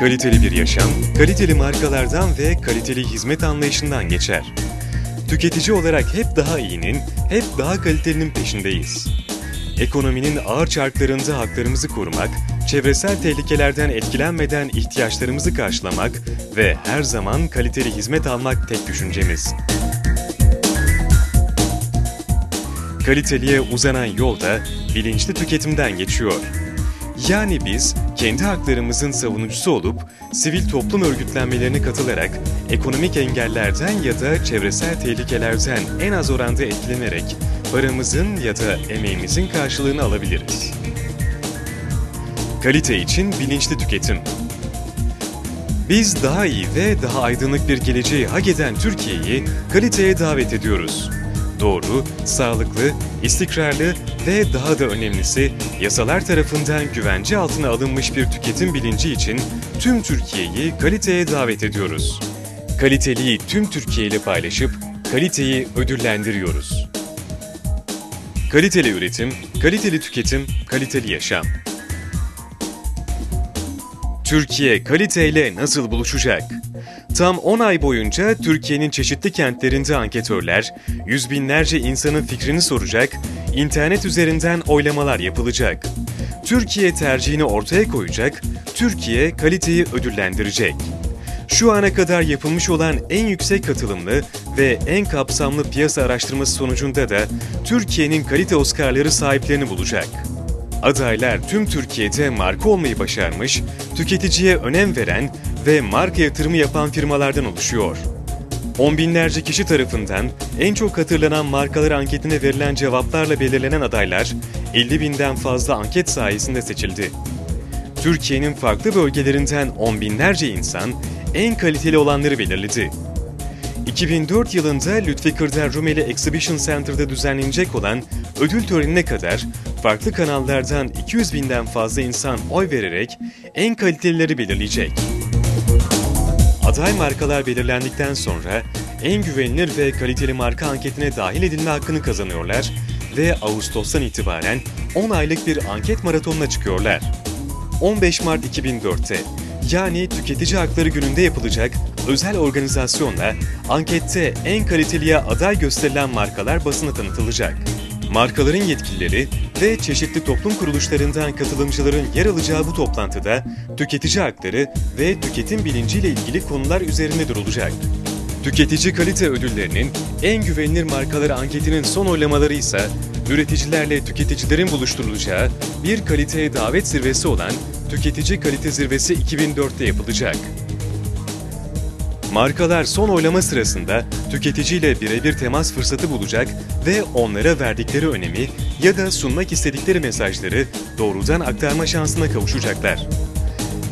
Kaliteli bir yaşam, kaliteli markalardan ve kaliteli hizmet anlayışından geçer. Tüketici olarak hep daha iyinin, hep daha kalitelinin peşindeyiz. Ekonominin ağır çarklarında haklarımızı korumak, çevresel tehlikelerden etkilenmeden ihtiyaçlarımızı karşılamak ve her zaman kaliteli hizmet almak tek düşüncemiz. Kaliteliye uzanan yol da bilinçli tüketimden geçiyor. Yani biz kendi haklarımızın savunucusu olup sivil toplum örgütlenmelerine katılarak ekonomik engellerden ya da çevresel tehlikelerden en az oranda etkilenerek paramızın ya da emeğimizin karşılığını alabiliriz. Kalite için bilinçli tüketim. Biz daha iyi ve daha aydınlık bir geleceği hak eden Türkiye'yi kaliteye davet ediyoruz. Doğru, sağlıklı, istikrarlı ve daha da önemlisi yasalar tarafından güvence altına alınmış bir tüketim bilinci için tüm Türkiye'yi kaliteye davet ediyoruz. Kaliteliği tüm Türkiye ile paylaşıp kaliteyi ödüllendiriyoruz. Kaliteli üretim, kaliteli tüketim, kaliteli yaşam. Türkiye kaliteyle nasıl buluşacak? Tam 10 ay boyunca Türkiye'nin çeşitli kentlerinde anketörler, yüz binlerce insanın fikrini soracak, internet üzerinden oylamalar yapılacak. Türkiye tercihini ortaya koyacak, Türkiye kaliteyi ödüllendirecek. Şu ana kadar yapılmış olan en yüksek katılımlı ve en kapsamlı piyasa araştırması sonucunda da Türkiye'nin kalite Oscar'ları sahiplerini bulacak. Adaylar tüm Türkiye'de marka olmayı başarmış, tüketiciye önem veren ve marka yatırımı yapan firmalardan oluşuyor. On binlerce kişi tarafından en çok hatırlanan markalar anketine verilen cevaplarla belirlenen adaylar 50 binden fazla anket sayesinde seçildi. Türkiye'nin farklı bölgelerinden on binlerce insan en kaliteli olanları belirledi. 2004 yılında Lütfi Kırdar Rumeli Exhibition Center'da düzenlenecek olan ödül törenine kadar farklı kanallardan 200 binden fazla insan oy vererek en kalitelileri belirleyecek. Aday markalar belirlendikten sonra en güvenilir ve kaliteli marka anketine dahil edilme hakkını kazanıyorlar ve Ağustos'tan itibaren 10 aylık bir anket maratonuna çıkıyorlar. 15 Mart 2004'te yani Tüketici Hakları Günü'nde yapılacak özel organizasyonla ankette en kaliteliye aday gösterilen markalar basına tanıtılacak. Markaların yetkilileri ve çeşitli toplum kuruluşlarından katılımcıların yer alacağı bu toplantıda tüketici hakları ve tüketim bilinciyle ilgili konular üzerinde durulacak. Tüketici kalite ödüllerinin en güvenilir markaları anketinin son oylamaları ise üreticilerle tüketicilerin buluşturulacağı bir kaliteye davet zirvesi olan Tüketici Kalite Zirvesi 2004'te yapılacak. Markalar son oylama sırasında tüketiciyle birebir temas fırsatı bulacak ve onlara verdikleri önemi ya da sunmak istedikleri mesajları doğrudan aktarma şansına kavuşacaklar.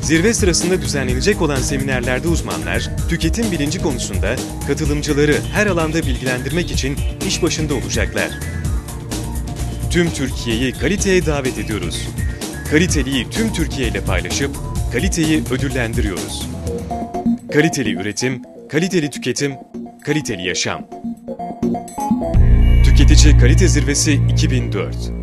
Zirve sırasında düzenlenecek olan seminerlerde uzmanlar, tüketim bilinci konusunda katılımcıları her alanda bilgilendirmek için iş başında olacaklar. Tüm Türkiye'yi kaliteye davet ediyoruz. Kaliteliyi tüm Türkiye ile paylaşıp kaliteyi ödüllendiriyoruz. Kaliteli üretim, kaliteli tüketim, kaliteli yaşam. Tüketici Kalite Zirvesi 2004